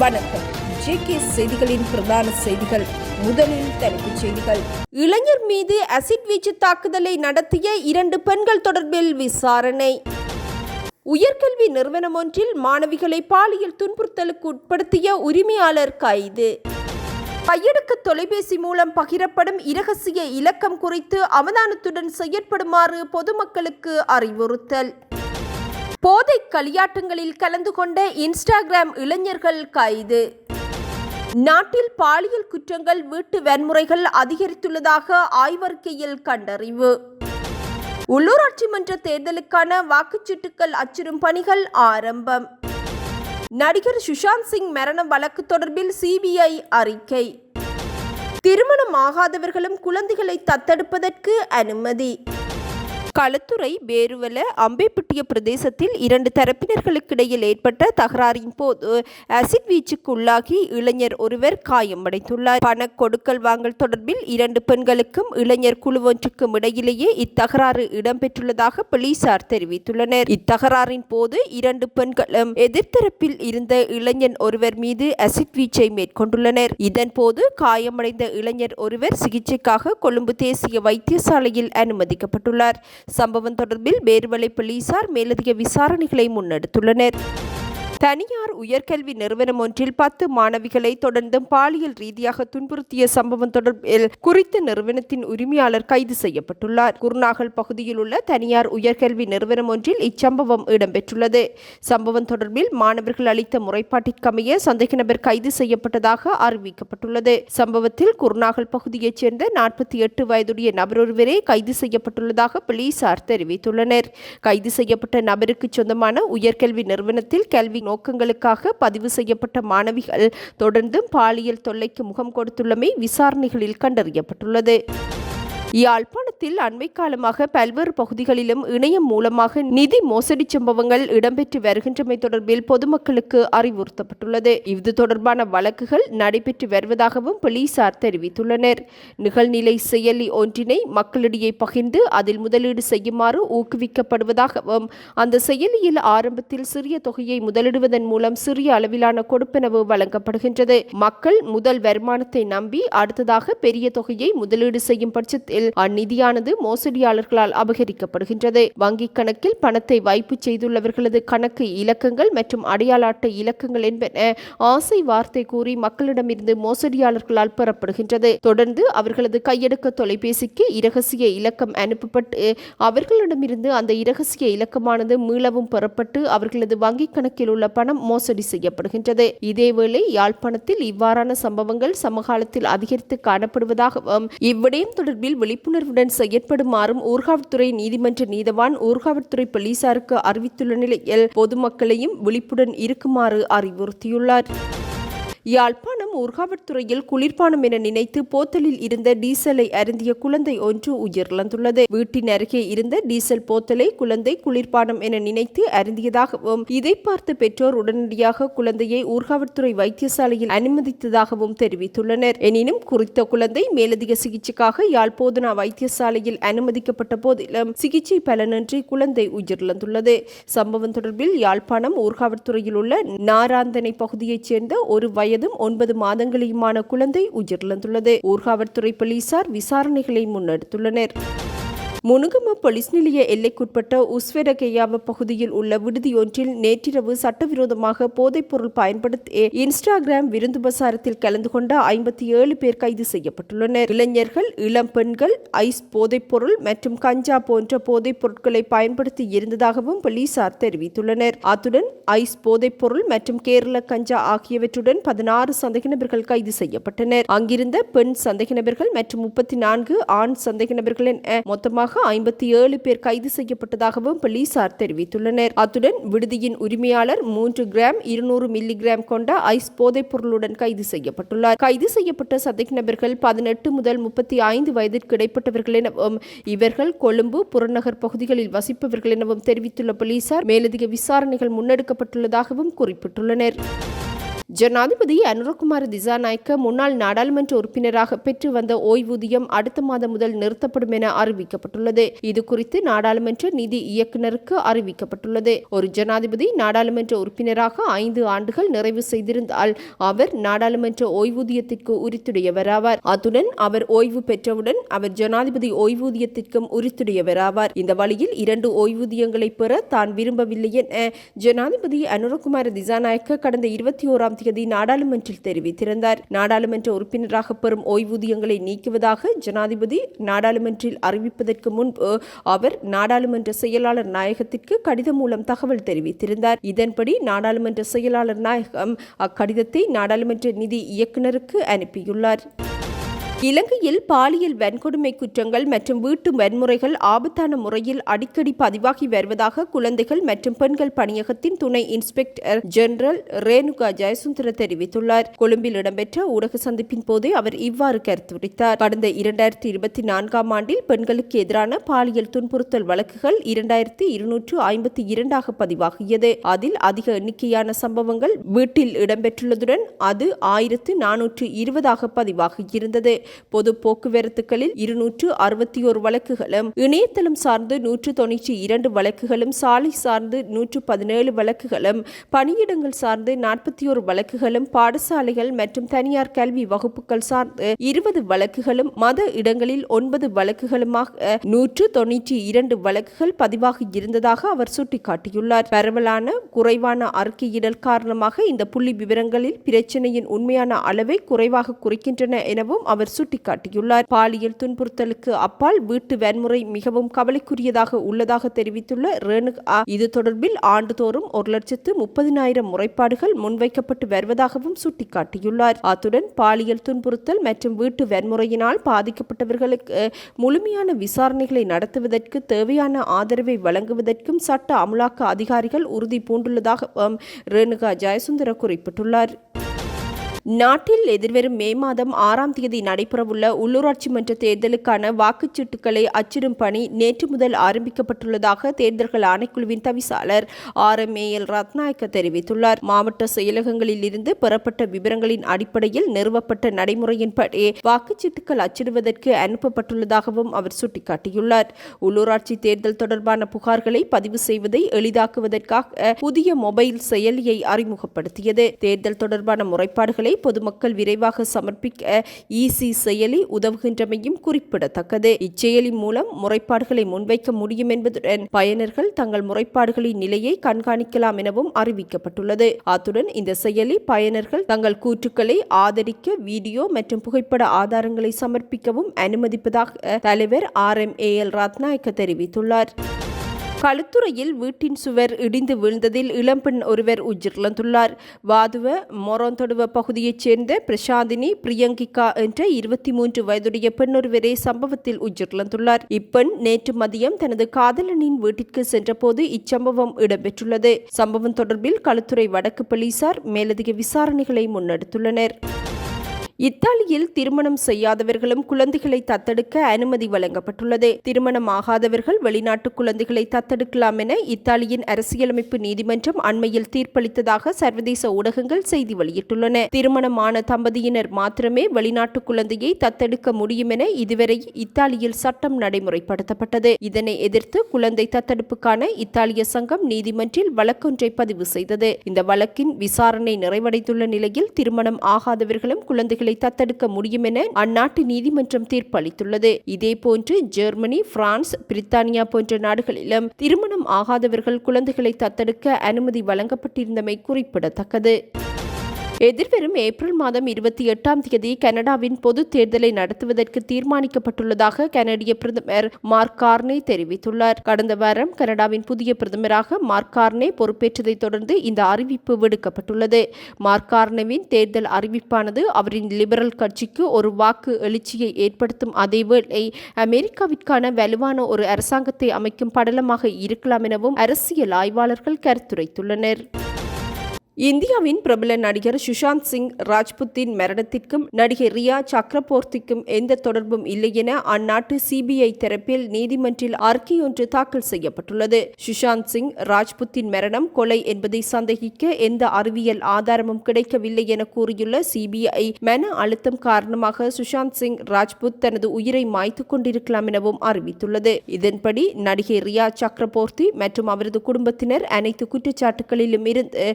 வணக்கம். ஜேகே செய்திகளின் பிரதான செய்திகள். முதலில் தலைப்புச் செய்திகள். இளைஞர் மீது அசிட் வீச்சு தாக்குதலை நடத்திய இரண்டு பெண்கள் தொடர்பில் விசாரணை. உயர்கல்வி நிறுவனம் ஒன்றில் மாணவிகளை பாலியல் துன்புறுத்தலுக்கு உட்படுத்திய உரிமையாளர் கைது. கையெடுக்க தொலைபேசி மூலம் பகிரப்படும் இரகசிய இலக்கம் குறித்து அவதானத்துடன் செயற்படுமாறு பொதுமக்களுக்கு அறிவுறுத்தல். போதை களியாட்டங்களில் கலந்து கொண்ட இன்ஸ்டாகிராம் இளைஞர்கள் கைது. நாட்டில் பாலியல் குற்றங்கள் வீட்டு வன்முறைகள் அதிகரித்துள்ளதாக ஆய்வறிக்கையில் கண்டறிவு. உள்ளூராட்சி மன்ற தேர்தலுக்கான வாக்குச்சீட்டுகள் அச்சிடும் பணிகள் ஆரம்பம். நடிகர் சுஷாந்த் சிங் மரண வழக்கு தொடர்பில் சிபிஐ அறிக்கை. திருமணம் ஆகாதவர்களும் குழந்தைகளை தத்தெடுப்பதற்கு அனுமதி. களத்துறை பேருவல அம்பைப்பட்டிய பிரதேசத்தில் இரண்டு தரப்பினர்களுக்கிடையில் ஏற்பட்ட தகராறின் போது அசிட் வீச்சுக்கு உள்ளாகி இளைஞர் ஒருவர் காயமடைந்துள்ளார். பண கொடுக்கல் வாங்கல் தொடர்பில் இரண்டு பெண்களுக்கும் இளைஞர் குழு ஒன்றுக்கும் இடையிலேயே இத்தகராறு இடம்பெற்றுள்ளதாக போலீசார் தெரிவித்துள்ளனர். இத்தகராறின் போது இரண்டு பெண்களும் எதிர்த்தரப்பில் இருந்த இளைஞன் ஒருவர் மீது அசிட் வீச்சை மேற்கொண்டுள்ளனர். இதன்போது காயமடைந்த இளைஞர் ஒருவர் சிகிச்சைக்காக கொழும்பு தேசிய வைத்தியசாலையில் அனுமதிக்கப்பட்டுள்ளார். சம்பவம் தொடர்பில் பேர்வலை போலீசார் மேலதிக விசாரணைகளை முன்னெடுத்துள்ளனர். தனியார் உயர்கல்வி நிறுவனம் ஒன்றில் பத்து மாணவிகளை தொடர்ந்தும் பாலியல் ரீதியாக துன்புறுத்திய சம்பவம் தொடர்பில் குறித்த நிறுவனத்தின் உரிமையாளர் கைது செய்யப்பட்டுள்ளார். குருநாகல் பகுதியில் உள்ள தனியார் உயர்கல்வி நிறுவனம் ஒன்றில் இச்சம்பவம் இடம்பெற்றுள்ளது. சம்பவம் தொடர்பில் மாணவர்கள் அளித்த முறைப்பாட்டிற்கமைய சந்தேக நபர் கைது செய்யப்பட்டதாக அறிவிக்கப்பட்டுள்ளது. சம்பவத்தில் குருநாகல் பகுதியைச் சேர்ந்த நாற்பத்தி எட்டு வயதுடைய நபர் ஒருவரே கைது செய்யப்பட்டுள்ளதாக போலீசார் தெரிவித்துள்ளனர். கைது செய்யப்பட்ட நபருக்கு சொந்தமான உயர்கல்வி நிறுவனத்தில் கல்வி நோக்கங்களுக்காக பதிவு செய்யப்பட்ட மாணவிகள் தொடர்ந்தும் பாலியல் தொல்லைக்கு முகம் கொடுத்துள்ளமை விசாரணைகளில் கண்டறியப்பட்டுள்ளது. யாழ்ப்பாணத்தில் அண்மை காலமாக பல்வேறு பகுதிகளிலும் இணையம் மூலமாக நிதி மோசடி சம்பவங்கள் இடம்பெற்று வருகின்றமை தொடர்பில் பொதுமக்களுக்கு அறிவுறுத்தப்பட்டுள்ளது. இது தொடர்பான வழக்குகள் நடைபெற்று வருவதாகவும் போலீசார் தெரிவித்துள்ளனர். நிகழ்நிலை செயலி ஒன்றினை மக்களிடையே பகிர்ந்து அதில் முதலீடு செய்யுமாறு ஊக்குவிக்கப்படுவதாகவும் அந்த செயலியில் ஆரம்பத்தில் சிறிய தொகையை முதலிடுவதன் மூலம் சிறிய அளவிலான கொடுப்பனவு வழங்கப்படுகின்றது. மக்கள் முதல் வருமானத்தை நம்பி அடுத்ததாக பெரிய தொகையை முதலீடு செய்யும் பட்சத்தில் அந்நிதியானது மோசடியாளர்களால் அபகரிக்கப்படுகின்றது. வங்கிக் கணக்கில் பணத்தை வைப்பு செய்துள்ளவர்களது கணக்கு இலக்கங்கள் மற்றும் அடையாள அட்டை இலக்கங்கள் என்பன ஆசை வார்த்தை கூறி மக்களிடமிருந்து மோசடியாளர்களால் பெறப்படுகின்றது. தொடர்ந்து அவர்களது கையெடுக்க தொலைபேசிக்கு இரகசிய இலக்கம் அனுப்பப்பட்டு அவர்களிடமிருந்து அந்த இரகசிய இலக்கமானது மீளவும் பெறப்பட்டு அவர்களது வங்கிக் கணக்கில் உள்ள பணம் மோசடி செய்யப்படுகின்றது. இதேவேளை யாழ்ப்பாணத்தில் இவ்வாறான சம்பவங்கள் சமகாலத்தில் அதிகரித்து காணப்படுவதாகவும் இவ்விடயம் தொடர்பில் விழிப்புணர்வுடன் செயற்படுமாறும் ஊர்காவல்துறை நீதிமன்ற நீதவான் ஊர்காவல்துறை போலீசாருக்கு அறிவித்துள்ள நிலையில் பொதுமக்களையும் விழிப்புடன் இருக்குமாறு அறிவுறுத்தியுள்ளார். யாழ்ப்பாண ஊர்காவற்துறையில் குளிர்பானம் என நினைத்து போத்தலில் இருந்த டீசலை அருந்திய குழந்தை ஒன்று உயிரிழந்துள்ளது. வீட்டின் அருகே இருந்த டீசல் போத்தலை குழந்தை குளிர்பானம் என நினைத்து அருந்தியதாகவும் இதை பார்த்த பெற்றோர் உடனடியாக குழந்தையை ஊர்காவற்துறை வைத்தியசாலையில் அனுமதித்ததாகவும் தெரிவித்துள்ளனர். எனினும் குறித்த குழந்தை மேலதிக சிகிச்சைக்காக யாழ் போதனா வைத்தியசாலையில் அனுமதிக்கப்பட்ட போதிலும் சிகிச்சை பலனின்றி குழந்தை உயிரிழந்துள்ளது. சம்பவம் தொடர்பில் யாழ்ப்பாணம் ஊர்காவற்துறையில் உள்ள நாராந்தனை பகுதியைச் சேர்ந்த ஒரு வயதும் ஒன்பது மாதங்களையுமான குழந்தை உயிரிழந்துள்ளது. ஊர்காவற்துறை போலீசார் விசாரணைகளை முன்னெடுத்துள்ளனர். முனுகம போலீஸ் நிலைய எல்லைக்குட்பட்ட உஸ்வெரகேயாவ பகுதியில் உள்ள விடுதியொன்றில் நேற்றிரவு சட்டவிரோதமாக போதைப்பொருள் பயன்படுத்தி இன்ஸ்டாகிராம் விருந்து பசாரத்தில் கலந்து கொண்ட ஐம்பத்தி ஏழு பேர் கைது செய்யப்பட்டுள்ளனர். இளைஞர்கள் இளம் பெண்கள் ஐஸ் போதைப்பொருள் மற்றும் கஞ்சா போன்ற போதைப் பொருட்களை பயன்படுத்தி இருந்ததாகவும் போலீசார் தெரிவித்துள்ளனர். அத்துடன் ஐஸ் போதைப்பொருள் மற்றும் கேரள கஞ்சா ஆகியவற்றுடன் பதினாறு சந்தேக நபர்கள் கைது செய்யப்பட்டனர். அங்கிருந்த பெண் சந்தேக நபர்கள் மற்றும் முப்பத்தி நான்கு ஆண் சந்தேக நபர்கள் என மொத்தமாக ஐம்பத்தி ஏழு பேர் கைது செய்யப்பட்டதாகவும் போலீசார் தெரிவித்துள்ளனர். அத்துடன் விடுதியின் உரிமையாளர் மூன்று கிராம் இருநூறு மில்லி கிராம் கொண்ட ஐஸ் போதைப் பொருளுடன் கைது செய்யப்பட்டுள்ளார். கைது செய்யப்பட்ட சதிக் நபர்கள் பதினெட்டு முதல் முப்பத்தி ஐந்து வயதிற்கு இடைப்பட்டவர்கள் எனவும் இவர்கள் கொழும்பு புறநகர் பகுதிகளில் வசிப்பவர்கள் எனவும் தெரிவித்துள்ள போலீசார் மேலதிக விசாரணைகள் முன்னெடுக்கப்பட்டுள்ளதாகவும் குறிப்பிட்டுள்ளனர். ஜனாதிபதி அனுரகுமார் திசாநாயக்க முன்னாள் நாடாளுமன்ற உறுப்பினராக பெற்று வந்த ஓய்வூதியம் அடுத்த மாதம் முதல் நிறுத்தப்படும் என அறிவிக்கப்பட்டுள்ளது. இது குறித்து நாடாளுமன்ற நிதி இயக்குநருக்கு அறிவிக்கப்பட்டுள்ளது. ஒரு ஜனாதிபதி நாடாளுமன்ற உறுப்பினராக ஐந்து ஆண்டுகள் நிறைவு செய்திருந்தால் அவர் நாடாளுமன்ற ஓய்வூதியத்திற்கு உரித்துடையவராவார். அத்துடன் அவர் ஓய்வு பெற்றவுடன் அவர் ஜனாதிபதி ஓய்வூதியத்திற்கும் உரித்துடையவராவார். இந்த வழியில் இரண்டு ஓய்வூதியங்களை பெற தான் விரும்பவில்லை என ஜனாதிபதி அனுரகுமார திசாநாயக்க கடந்த இருபத்தி ஓராம் தேதி நாடாளுமன்றில் தெரிவித்திருந்தார் நாடாளுமன்ற உறுப்பினராக பெறும் ஓய்வூதியங்களை நீக்குவதாக ஜனாதிபதி நாடாளுமன்றில் அறிவிப்பதற்கு முன்பு அவர் நாடாளுமன்ற செயலாளர் நாயகத்திற்கு கடிதம் மூலம் தகவல் தெரிவித்திருந்தார் இதன்படி நாடாளுமன்ற செயலாளர் நாயகம் அக்கடிதத்தை நாடாளுமன்ற நிதி இயக்குநருக்கு அனுப்பியுள்ளார். இலங்கையில் பாலியல் வன்கொடுமை குற்றங்கள் மற்றும் வீட்டு வன்முறைகள் ஆபத்தான முறையில் அடிக்கடி பதிவாகி வருவதாக குழந்தைகள் மற்றும் பெண்கள் பணியகத்தின் துணை இன்ஸ்பெக்டர் ஜெனரல் ரேணுகா ஜெயசுந்தர தெரிவித்துள்ளார். கொழும்பில் இடம்பெற்ற ஊடக சந்திப்பின் போதே அவர் இவ்வாறு கருத்துரைத்தார். கடந்த இரண்டாயிரத்தி இருபத்தி நான்காம் ஆண்டில் பெண்களுக்கு எதிரான பாலியல் துன்புறுத்தல் வழக்குகள் இரண்டாயிரத்தி இருநூற்று ஐம்பத்தி இரண்டாக பதிவாகியது. அதில் அதிக எண்ணிக்கையான சம்பவங்கள் வீட்டில் இடம்பெற்றுள்ளதுடன் அது ஆயிரத்து நானூற்று இருபதாக பதிவாகியிருந்தது. பொது போக்குவரத்துகளில் இருநூற்று அறுபத்தி ஒரு வழக்குகளும் இணையதளம் சார்ந்து நூற்று தொன்னூற்றி இரண்டு வழக்குகளும் சாலை சார்ந்து நூற்று பதினேழு வழக்குகளும் பணியிடங்கள் சார்ந்து நாற்பத்தி ஒரு வழக்குகளும் பாடசாலைகள் மற்றும் தனியார் கல்வி வகுப்புகள் சார்ந்து இருபது வழக்குகளும் மத இடங்களில் ஒன்பது வழக்குகளுமாக நூற்று தொன்னூற்றி இரண்டு வழக்குகள் பதிவாகி இருந்ததாக அவர் சுட்டிக்காட்டியுள்ளார். பரவலான குறைவான அறிக்கையிடல் காரணமாக இந்த புள்ளி விவரங்களில் பிரச்சனையின் உண்மையான அளவை குறைவாக குறைக்கின்றன எனவும் அவர் சுட்டிக்காட்டியுள்ளார். பாலியல் துன்புறுத்தலுக்கு அப்பால் வீட்டு வன்முறை மிகவும் கவலைக்குரியதாக உள்ளதாக தெரிவித்துள்ள ரேணுகா இது தொடர்பில் ஆண்டுதோறும் ஒரு லட்சத்து முப்பதினாயிரம் முறைப்பாடுகள் முன்வைக்கப்பட்டு வருவதாகவும் சுட்டிக்காட்டியுள்ளார். அத்துடன் பாலியல் துன்புறுத்தல் மற்றும் வீட்டு வன்முறையினால் பாதிக்கப்பட்டவர்களுக்கு முழுமையான விசாரணைகளை நடத்துவதற்கு தேவையான ஆதரவை வழங்குவதற்கும் சட்ட அமலாக்க அதிகாரிகள் உறுதி பூண்டுள்ளதாக ரேணுகா ஜெயசுந்தர குறிப்பிட்டுள்ளார். நாட்டில் எதிர்வரும் மே மாதம் ஆறாம் தேதி நடைபெறவுள்ள உள்ளூராட்சி மன்ற தேர்தலுக்கான வாக்குச்சீட்டுகளை அச்சிடும் பணி நேற்று முதல் ஆரம்பிக்கப்பட்டுள்ளதாக தேர்தல்கள் ஆணைக்குழுவின் தவிசாளர் R M A L Ratnayake தெரிவித்துள்ளார். மாவட்ட செயலகங்களில் இருந்து பெறப்பட்ட விவரங்களின் அடிப்படையில் நிறுவப்பட்ட நடைமுறையின்படி வாக்குச்சீட்டுகள் அச்சிடுவதற்கு அனுப்பப்பட்டுள்ளதாகவும் அவர் சுட்டிக்காட்டியுள்ளார். உள்ளூராட்சி தேர்தல் தொடர்பான புகார்களை பதிவு செய்வதை எளிதாக்குவதற்காக புதிய மொபைல் செயலியை அறிமுகப்படுத்தியது. தேர்தல் தொடர்பான முறைப்பாடுகளை பொதுமக்கள் விரைவாக சமர்ப்பிக்க இசி செயலி உதவுகின்றமையும் குறிப்பிடத்தக்கது. இச்செயலி மூலம் முறைப்பாடுகளை முன்வைக்க முடியும் என்பதுடன் பயனர்கள் தங்கள் முறைப்பாடுகளின் நிலையை கண்காணிக்கலாம் எனவும் அறிவிக்கப்பட்டுள்ளது. அத்துடன் இந்த செயலி பயனர்கள் தங்கள் கூற்றுக்களை ஆதரிக்க வீடியோ மற்றும் புகைப்பட ஆதாரங்களை சமர்ப்பிக்கவும் அனுமதிப்பதாக தலைவர் R M A L Ratnayake தெரிவித்துள்ளார். களுத்துறையில் வீட்டின் சுவர் இடிந்து வீழ்ந்ததில் இளம்பெண் ஒருவர் உயிரிழந்துள்ளார். வாதுவ மொரோந்தொடுவ பகுதியைச் சேர்ந்த பிரசாந்தினி பிரியங்கிகா என்ற இருபத்தி மூன்று வயதுடைய பெண் ஒருவரே சம்பவத்தில் உயிரிழந்துள்ளார். இப்பெண் நேற்று மதியம் தனது காதலனின் வீட்டிற்கு சென்றபோது இச்சம்பவம் இடம்பெற்றுள்ளது. சம்பவம் தொடர்பில் களுத்துறை வடக்கு போலீசார் மேலதிக விசாரணைகளை முன்னெடுத்துள்ளனர். இத்தாலியில் திருமணம் செய்யாதவர்களும் குழந்தைகளை தத்தெடுக்க அனுமதி வழங்கப்பட்டுள்ளது. திருமணம் ஆகாதவர்கள் வெளிநாட்டு குழந்தைகளை தத்தெடுக்கலாம் என இத்தாலியின் அரசியலமைப்பு நீதிமன்றம் அண்மையில் தீர்ப்பளித்ததாக சர்வதேச ஊடகங்கள் செய்தி வெளியிட்டுள்ளன. திருமணமான தம்பதியினர் மாத்திரமே வெளிநாட்டு குழந்தையை தத்தெடுக்க முடியும் என இதுவரை இத்தாலியில் சட்டம் நடைமுறைப்படுத்தப்பட்டது. இதனை எதிர்த்து குழந்தை தத்தெடுப்புக்கான இத்தாலிய சங்கம் நீதிமன்றில் வழக்கொன்றை பதிவு செய்தது. இந்த வழக்கின் விசாரணை நிறைவடைந்துள்ள நிலையில் திருமணம் ஆகாதவர்களும் குழந்தைகள் குழந்தைகளை தத்தெடுக்க முடியும் என அந்நாட்டு நீதிமன்றம் தீர்ப்பளித்துள்ளது. இதேபோன்று ஜெர்மனி பிரான்ஸ் பிரித்தானியா போன்ற நாடுகளிலும் திருமணம் ஆகாதவர்கள் குழந்தைகளை தத்தெடுக்க அனுமதி வழங்கப்பட்டிருந்தமை குறிப்பிடத்தக்கது. எதிர்வரும் ஏப்ரல் மாதம் இருபத்தி எட்டாம் தேதி கனடாவின் பொது தேர்தலை நடத்துவதற்கு தீர்மானிக்கப்பட்டுள்ளதாக கனடிய பிரதமர் மார்க் கார்னே தெரிவித்துள்ளார். கடந்த வாரம் கனடாவின் புதிய பிரதமராக மார்க் கார்னே பொறுப்பேற்றதைத் தொடர்ந்து இந்த அறிவிப்பு விடுக்கப்பட்டுள்ளது. மார்க் கார்னேவின் தேர்தல் அறிவிப்பானது அவரின் லிபரல் கட்சிக்கு ஒரு வாக்கு எழுச்சியை ஏற்படுத்தும் அதேவேளை அமெரிக்காவிற்கான வலுவான ஒரு அரசாங்கத்தை அமைக்கும் படலமாக இருக்கலாம் எனவும் அரசியல் ஆய்வாளர்கள் கருத்துரைத்துள்ளனர். இந்தியாவின் பிரபல நடிகர் சுஷாந்த் சிங் ராஜ்புத்தின் மரணத்திற்கும் நடிகை ரியா சக்ரபோர்த்திக்கும் எந்த தொடர்பும் இல்லை என அந்நாட்டு சிபிஐ தரப்பில் நீதிமன்றில் அறிக்கை ஒன்று தாக்கல் செய்யப்பட்டுள்ளது. சுஷாந்த் சிங் ராஜ்புத்தின் மரணம் கொலை என்பதை சந்தேகிக்க எந்த அறிவியல் ஆதாரமும் கிடைக்கவில்லை என கூறியுள்ள சிபிஐ மன அழுத்தம் காரணமாக சுஷாந்த் சிங் ராஜ்புத் தனது உயிரை மாய்த்துக் கொண்டிருக்கலாம் எனவும் அறிவித்துள்ளது. இதன்படி நடிகை ரியா சக்ரபோர்த்தி மற்றும் அவரது குடும்பத்தினர் அனைத்து குற்றச்சாட்டுகளிலும் இருந்து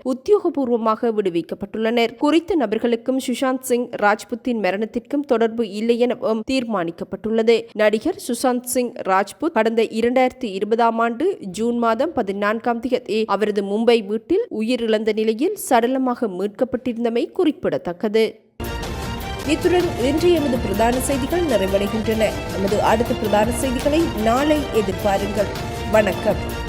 உத்தியோகபூர்வமாக விடுவிக்கப்பட்டுள்ளனர். குறித்த நபர்களுக்கும் சுஷாந்த் சிங் ராஜ்புத்தின் மரணத்திற்கும் தொடர்பு இல்லை எனவும் தீர்மானிக்கப்பட்டுள்ளது. நடிகர் சுஷாந்த் சிங் ராஜ்புத் கடந்த இரண்டாயிரத்தி இருபதாம் ஆண்டு ஜூன் மாதம் பதினான்காம் தேதி அவரது மும்பை வீட்டில் உயிரிழந்த நிலையில் சடலமாக மீட்கப்பட்டிருந்தமை குறிப்பிடத்தக்கது. இத்துடன் இன்று எமது பிரதான செய்திகள் நிறைவடைகின்றன. எமது அடுத்த பிரதான செய்திகளை நாளை எதிர்பாருங்கள். வணக்கம்.